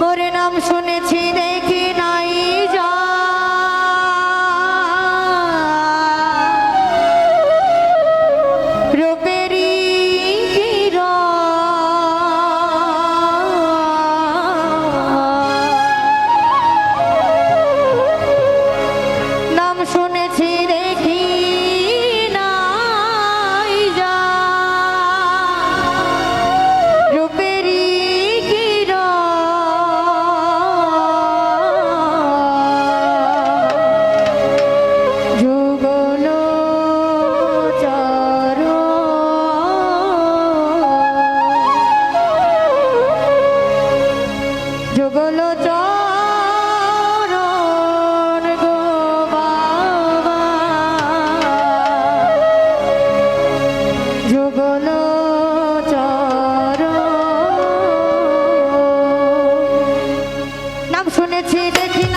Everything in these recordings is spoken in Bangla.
ওরে নাম শুনেছি দেখি নাই যা। নাম শুনেছি নাম শুনেছি দেখি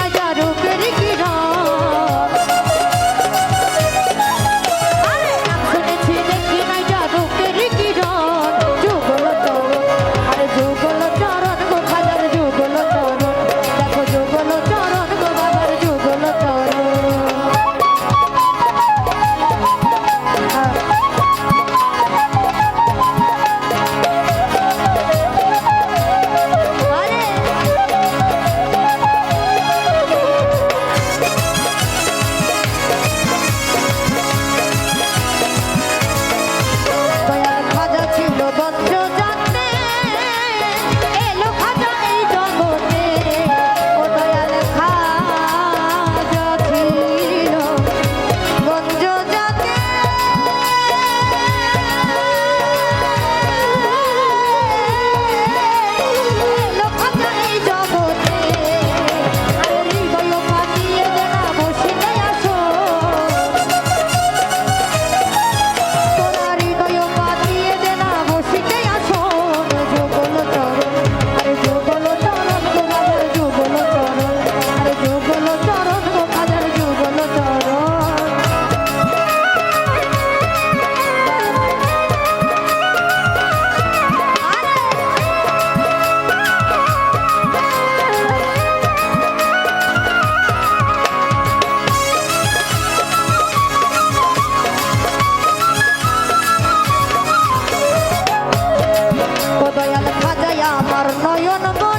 নয়ন